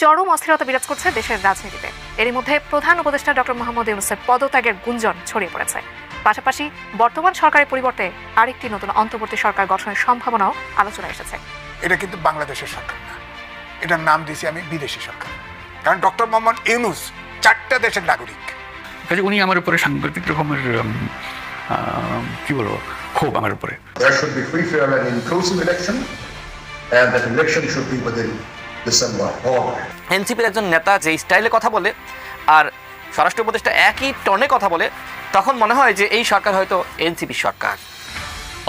চরম অস্থিরতা বিরাজ করছে দেশের রাজনীতিতে। এরই মধ্যে প্রধান উপদেষ্টা ডক্টর মোহাম্মদ ইউনুসের পদত্যাগের গুঞ্জন ছড়িয়ে পড়েছে। পাশাপাশি বর্তমান সরকারের পরিবর্তে আরেকটি নতুন অন্তর্বর্তী সরকার গঠনের সম্ভাবনাও আলোচনায় এসেছে। এটা কিন্তু বাংলাদেশের সরকার না। এটার নাম দিয়েছি আমি বিদেশি সরকার। কারণ ডক্টর মোহাম্মদ ইউনুস চারটা দেশের নাগরিক। কাজে উনি আমার উপরে সাংঘাতিক রকমের কি বলব ক্ষোভ আমার উপরে। There should be free, fair, and inclusive election, and that election should be within এনসিপির একজন নেতা যে স্টাইলে কথা বলে আর স্বরাষ্ট্র উপদেষ্টা একই টনে কথা বলে তখন মনে হয় যে এই সরকার হয়তো এনসিপি সরকার।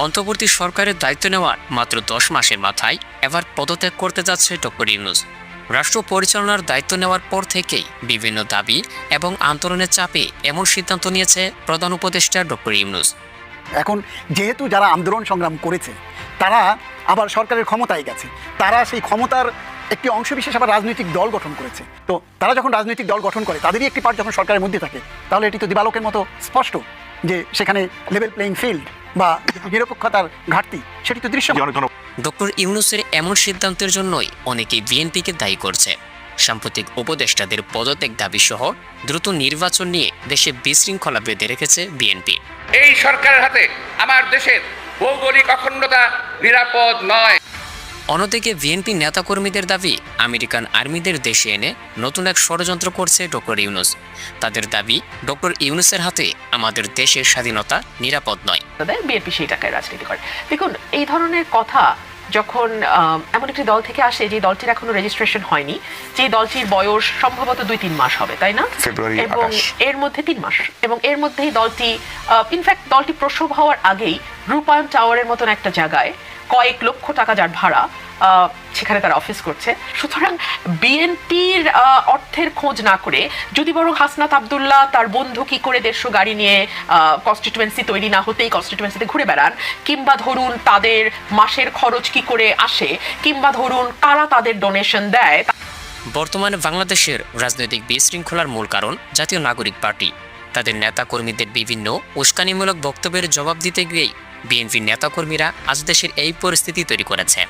অন্তর্বর্তী সরকারের দায়িত্ব নেওয়ার মাত্র দশ মাসের মাথায় এবার পদত্যাগ করতে যাচ্ছে ডক্টর ইউনুস। রাষ্ট্র পরিচালনার দায়িত্ব নেওয়ার পর থেকেই বিভিন্ন দাবি এবং আন্দোলনের চাপে এমন সিদ্ধান্ত নিয়েছে প্রধান উপদেষ্টা ডক্টর ইউনুস। এখন যেহেতু যারা আন্দোলন সংগ্রাম করেছে তারা আবার সরকারের ক্ষমতায় গেছে তারা সেই ক্ষমতার একটি অংশ বিশেষ আবার রাজনৈতিক দল গঠন করেছে। তো তারা যখন রাজনৈতিক দল গঠন করে তাদেরই একটি পার্ট যখন সরকারের মধ্যে থাকে তাহলে এটি তো দিবালোকের মতো স্পষ্ট যে সেখানে লেভেল প্লেইং ফিল্ড বা নিরপেক্ষতার ঘাটতি সেটি তো দৃশ্য ডক্টর ইউনুসের এমন সিদ্ধান্তের জন্যই অনেকেই বিএনপিকে দায়ী করছে। সাম্প্রতিক উপদেষ্টাদের পদত্যাগ দাবি সহ দ্রুত নির্বাচন নিয়ে দেশে বিশৃঙ্খলা বেঁধে রেখেছে বিএনপি। এই সরকারের হাতে আমার দেশের ভৌগোলিক অখণ্ডতা নিরাপদ নয়। অন্যদিকে বিএনপি নেতাকর্মীদের দাবি আমেরিকান আর্মিদের দেশে এনে নতুন এক ষড়যন্ত্র করছে ডক্টর ইউনুস। তাদের দাবি ডক্টর ইউনুসের হাতে আমাদের দেশের স্বাধীনতা নিরাপদ নয়। বিএনপি সেই টাকায় রাজনীতি করে। দেখুন এই ধরনের কথা যখন আহ, এমন একটি দল থেকে আসে যে দলটির এখনও রেজিস্ট্রেশন হয়নি যে দলটির বয়স সম্ভবত দুই তিন মাস হবে তাই না? এবং এর মধ্যে তিন মাস। এবং এর মধ্যেই দলটি ইনফ্যাক্ট দলটি প্রসব হওয়ার আগেই রূপায়ণ টাওয়ারের মতন একটা জায়গায় কয়েক লক্ষ টাকা যার ভাড়া সেখানে তারা অফিস করছে। সুতরাং বিএনপির অর্থের খোঁজ না করে, যদি বরং হাসনাত আবদুল্লাহ তার বন্ধু কি করে দেড়শো গাড়ি নিয়ে কনস্টিটুয়েন্সি তৈরি না হতেই কনস্টিটুয়েন্সিতে ঘুরে বেড়ান, কিংবা ধরুন তাদের মাসের খরচ কি করে আসে, কিংবা ধরুন কারা তাদের ডোনেশন দেয় বর্তমানে বাংলাদেশের রাজনৈতিক বিশৃঙ্খলার মূল কারণ জাতীয় নাগরিক পার্টি। তাদের নেতাকর্মীদের বিভিন্ন উস্কানিমূলক বক্তব্যের জবাব দিতে গিয়েই বিএনপির নেতাকর্মীরা আজ দেশের এই পরিস্থিতি তৈরি করেছে।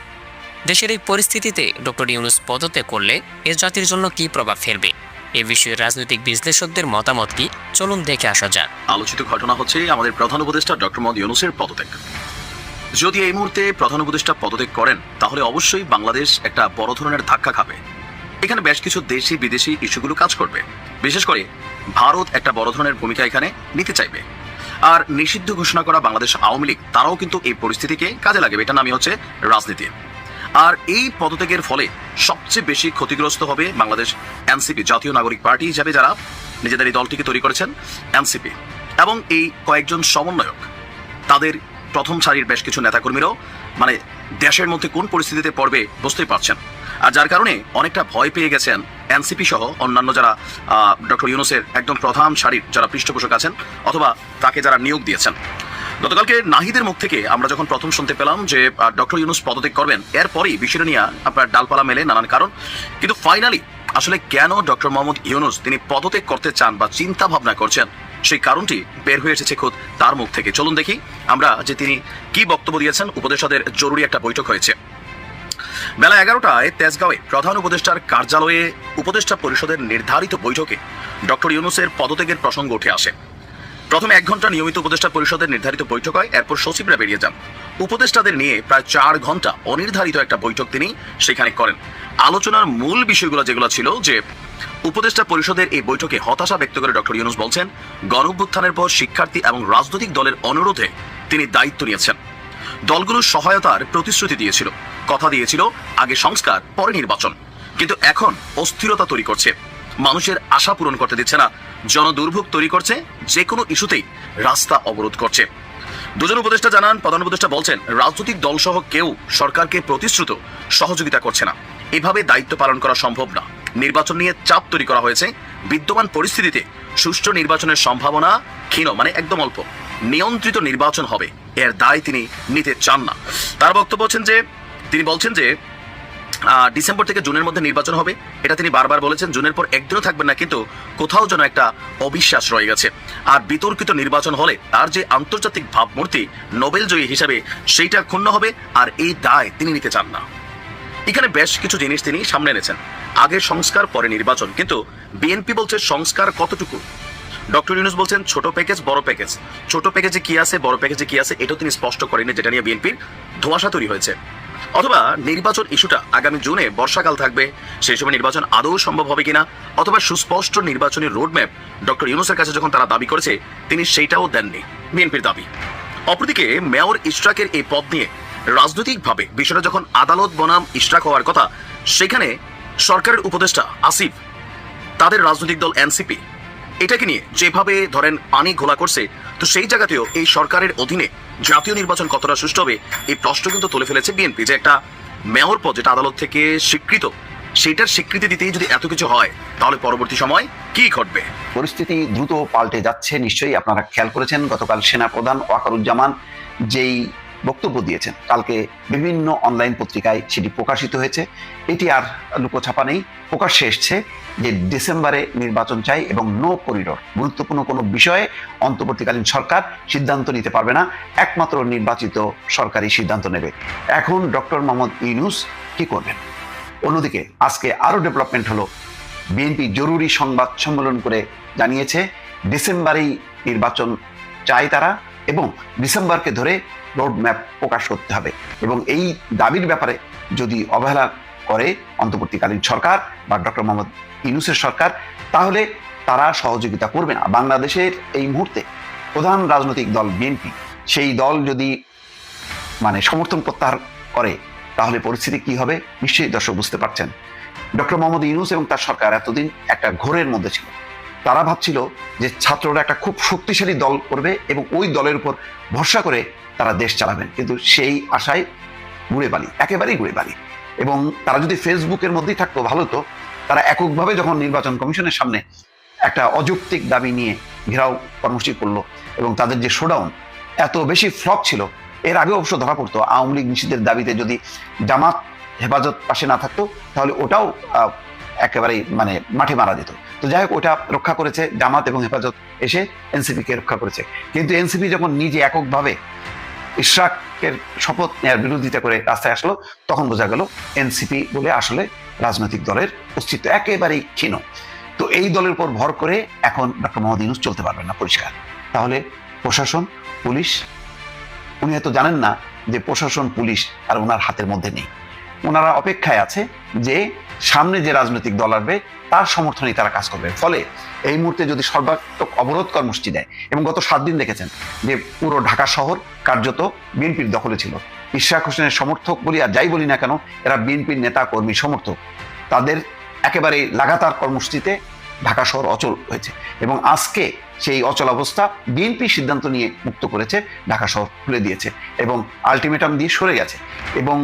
দেশের এই পরিস্থিতিতে ডক্টর ইউনুস পদত্যাগ করলে এ জাতির জন্য কি প্রভাব ফেলবে? এ বিষয়ে রাজনৈতিক বিশ্লেষকদের মতামত কি? চলুন দেখে আসা যাক। আলোচিত ঘটনা হচ্ছে আমাদের প্রধান উপদেষ্টা ডক্টর মোহাম্মদ ইউনুসের পদত্যাগ। যদি এই মুহূর্তে প্রধান উপদেষ্টা পদত্যাগ করেন, তাহলে অবশ্যই বাংলাদেশ একটা বড় ধরনের ধাক্কা খাবে। এখানে বেশ কিছু দেশি বিদেশি ইস্যুগুলো কাজ করবে। বিশেষ করে ভারত একটা বড় ধরনের ভূমিকা এখানে নিতে চাইবে। আর নিষিদ্ধ ঘোষণা করা বাংলাদেশ আওয়ামী লীগ, তারাও কিন্তু এই পরিস্থিতিকে কাজে লাগাবে। এটা নামই হচ্ছে রাজনীতি। আর এই পদত্যাগের ফলে সবচেয়ে বেশি ক্ষতিগ্রস্ত হবে বাংলাদেশ এনসিপি, জাতীয় নাগরিক পার্টি হিসাবে যারা নিজেদের এই দলটিকে তৈরি করেছেন এনসিপি। এবং এই কয়েকজন সমন্বয়ক, তাদের প্রথম সারির বেশ কিছু নেতাকর্মীরাও মানে দেশের মধ্যে কোন পরিস্থিতিতে পড়বে বুঝতেই পারছেন। আর যার কারণে অনেকটা ভয় পেয়ে গেছেন এনসিপি সহ অন্যান্য যারা ডক্টর ইউনুসের একদম প্রধান সারির যারা পৃষ্ঠপোষক আছেন অথবা তাকে যারা নিয়োগ দিয়েছেন। গতকালকে নাহিদের মুখ থেকে আমরা যখন প্রথম শুনতে পেলাম যে ডক্টর ইউনুস পদত্যাগ করবেন, এরপরই বিষয়টা নিয়ে আপনার ডালপালা মেলে নানান কারণ। কিন্তু ফাইনালি আসলে কেন ডক্টর মোহাম্মদ ইউনুস তিনি পদত্যাগ করতে চান বা চিন্তা ভাবনা করছেন, সেই কারণটি বের হয়ে এসেছে খোদ তার মুখ থেকে। চলুন দেখি আমরা যে তিনি কি বক্তব্য দিয়েছেন, উপদেষ্টাদের জরুরি একটা বৈঠক হয়েছে। বেলা এগারোটায় তেজগাঁওয়ে প্রধান উপদেষ্টার কার্যালয়ে উপদেষ্টা পরিষদের নির্ধারিত বৈঠকে ডক্টর ইউনুসের পদত্যাগের প্রসঙ্গ উঠে আসে। প্রথমে এক ঘণ্টা নিয়মিত উপদেষ্টা পরিষদের নির্ধারিত বৈঠক হয়, এরপর সচিবরা বেরিয়ে যান। উপদেষ্টাদের নিয়ে প্রায় চার ঘণ্টা অনির্ধারিত একটা বৈঠক তিনি সেখানে করেন। আলোচনার মূল বিষয়গুলো যেগুলো ছিল যে, উপদেষ্টা পরিষদের এই বৈঠকে হতাশা ব্যক্ত করে ডক্টর ইউনুস বলছেন, গণঅভ্যুত্থানের পর শিক্ষার্থী এবং রাজনৈতিক দলের অনুরোধে তিনি দায়িত্ব নিয়েছেন। দলগুলোর সহায়তার প্রতিশ্রুতি দিয়েছিল। কথা দিয়েছিল, আগে সংস্কার, পরে নির্বাচন। কিন্তু এখন অস্থিরতা তৈরি করছে। মানুষের আশা পূরণ করতে দিচ্ছে না। জনদুর্ভোগ তৈরি করছে যে কোনো ইস্যুতেই রাস্তা অবরোধ করছে। দুজন উপদেষ্টা জানান, প্রধান উপদেষ্টা বলছেন, রাজনৈতিক দলসহ কেউ সরকারকে প্রতিশ্রুত সহযোগিতা করছে না। এভাবে দায়িত্ব পালন করা সম্ভব না। নির্বাচন নিয়ে চাপ তৈরি করা হয়েছে। বিদ্যমান পরিস্থিতিতে সুষ্ঠু নির্বাচনের সম্ভাবনা ক্ষীণ মানে একদম অল্প। নিয়ন্ত্রিত নির্বাচন হবে। এর দায় তিনি নিতে চান না। তার বক্তব্য হচ্ছেন যে তিনি বলছেন যে ডিসেম্বর থেকে জুনের মধ্যে নির্বাচন হবে। এটা তিনি বারবার বলেছেন, জুনের পর একদিনও থাকবেন না, কিন্তু কোথাও যেন একটা অবিশ্বাস রয়ে গেছে। আর বিতর্কিত নির্বাচন হলে তার যে আন্তর্জাতিক ভাবমূর্তি নোবেল জয়ী হিসাবে সেইটা ক্ষুণ্ণ হবে, আর এই দায় তিনি নিতে চান না। এখানে বেশ কিছু জিনিস তিনি সামনে এনেছেন। আগে সংস্কার, পরে নির্বাচন। কিন্তু বিএনপি বলছে সংস্কার কতটুকু? ডক্টর ইউনুস বলছেন ছোট প্যাকেজ, বড় প্যাকেজ। ছোট প্যাকেজে কি আছে, বড় প্যাকেজে কি আছে, এটাও তিনি স্পষ্ট করেনি যেটা নিয়ে বিএনপির ধোঁয়াশা তৈরি হয়েছে। অথবা নির্বাচন ইস্যুটা আগামী জুনে বর্ষাকাল থাকবে, সেই সময় নির্বাচন আদৌ সম্ভব হবে কিনা, অথবা সুস্পষ্ট নির্বাচনী রোডম্যাপ ডক্টর ইউনুসের কাছে যখন তারা দাবি করেছে, তিনি সেইটাও দেননি, বিএনপির দাবি। অপরদিকে মেয়র ইশরাকের এই পদ নিয়ে রাজনৈতিকভাবে বিষয়টা যখন আদালত বনাম ইশরাক হওয়ার কথা, সেখানে সরকারের উপদেষ্টা আসিফ, তাদের রাজনৈতিক দল এনসিপি এটাকে নিয়ে যেভাবে ধরেন পানি ঘোলা করছে, তো সেই জায়গাতেও এই সরকারের অধীনে জাতীয় নির্বাচন কতটা সুষ্ঠু হবে, এই প্রশ্ন কিন্তু তুলে ফেলেছে বিএনপি, যে একটা মেয়র পদ যেটা আদালত থেকে স্বীকৃত সেইটার স্বীকৃতি দিতেই যদি এত কিছু হয়, তাহলে পরবর্তী সময় কি ঘটবে? পরিস্থিতি দ্রুত পাল্টে যাচ্ছে, নিশ্চয়ই আপনারা খেয়াল করেছেন, গতকাল সেনাপ্রধান ওয়াকারুজ্জামান যেই বক্তব্য দিয়েছেন। কালকে বিভিন্ন অনলাইন পত্রিকায় সেটি প্রকাশিত হয়েছে। এটি আর লুকোছাপা নেই। প্রকাশ্যে এসছে যে ডিসেম্বরে নির্বাচন চাই এবং নো করিডোর গুরুত্বপূর্ণ কোনো বিষয়ে অন্তর্বর্তীকালীন সরকার সিদ্ধান্ত নিতে পারবে না। একমাত্র নির্বাচিত সরকারি সিদ্ধান্ত নেবে। এখন ডক্টর মোহাম্মদ ইউনুস কি করবেন? অন্যদিকে, আজকে আরও ডেভেলপমেন্ট হলো। বিএনপি জরুরি সংবাদ সম্মেলন করে জানিয়েছে, ডিসেম্বরেই নির্বাচন চায় তারা। এবং ডিসেম্বরকে ধরে রোড ম্যাপ প্রকাশ করতে হবে। এবং এই দাবির ব্যাপারে যদি অবহেলা করে অন্তর্বর্তীকালীন সরকার বা ডক্টর মোহাম্মদ ইউনুসের সরকার, তাহলে তারা সহযোগিতা করবে না। বাংলাদেশের এই মুহূর্তে প্রধান রাজনৈতিক দল বিএনপি, সেই দল যদি মানে সমর্থন প্রত্যাহার করে, তাহলে পরিস্থিতি কি হবে? নিশ্চয়ই দর্শক বুঝতে পারছেন। ডক্টর মোহাম্মদ ইউনুস এবং তার সরকার এতদিন একটা ঘোরের মধ্যে ছিল। তারা ভাবছিল যে ছাত্ররা একটা খুব শক্তিশালী দল করবে এবং ওই দলের উপর ভরসা করে তারা দেশ চালাবেন। কিন্তু সেই আশায় ঘুরে বালি, একেবারেই ঘুরে বালি। এবং তারা যদি ফেসবুকের মধ্যেই থাকতো, ভালো তো তারা এককভাবে যখন নির্বাচন কমিশনের সামনে একটা অযৌক্তিক দাবি নিয়ে ঘেরাও কর্মসূচি করল এবং তাদের যে শোডাউন এত বেশি ফ্লপ ছিল, এর আগে অবশ্য ধরা পড়তো। আওয়ামী লীগ নিষিদ্ধের দাবিতে যদি জামাত হেফাজত পাশে না থাকতো, তাহলে ওটাও একেবারেই মানে মাঠে মারা যেত। তো যাই হোক, ওটা রক্ষা করেছে জামাত এবং হেফাজত এসে এনসিপিকে রক্ষা করেছে। কিন্তু এনসিপি যখন নিজে এককভাবে ইশরাকের শপথ নেওয়ার বিরোধিতা করে রাস্তায় আসলো, তখন বোঝা গেল এনসিপি বলে আসলে রাজনৈতিক দলের অস্তিত্ব একেবারেই ক্ষীণ। তো এই দলের উপর ভর করে এখন ডক্টর মোহাম্মদ ইউনুস চলতে পারবেন না পরিষ্কার। তাহলে প্রশাসন, পুলিশ, উনি হয়তো জানেন না যে প্রশাসন, পুলিশ আর ওনার হাতের মধ্যে নেই। ওনারা অপেক্ষায় আছে যে সামনে যে রাজনৈতিক দল আসবে, তার সমর্থনেই তারা কাজ করবে। ফলে এই মুহূর্তে যদি সর্বাত্মক অবরোধ কর্মসূচি দেয়, এবং গত সাত দিন দেখেছেন যে পুরো ঢাকা শহর কার্যত বিএনপির দখলে ছিল। ইশরাক হোসেনের সমর্থক বলি আর যাই বলি না কেন, এরা বিএনপির নেতা কর্মী সমর্থক। তাদের একেবারে লাগাতার কর্মসূচিতে ঢাকা শহর অচল হয়েছে। এবং আজকে সেই অচল অবস্থা বিএনপি সিদ্ধান্ত নিয়ে মুক্ত করেছে, ঢাকা শহর খুলে দিয়েছে এবং আলটিমেটাম দিয়ে সরে গেছে। এবং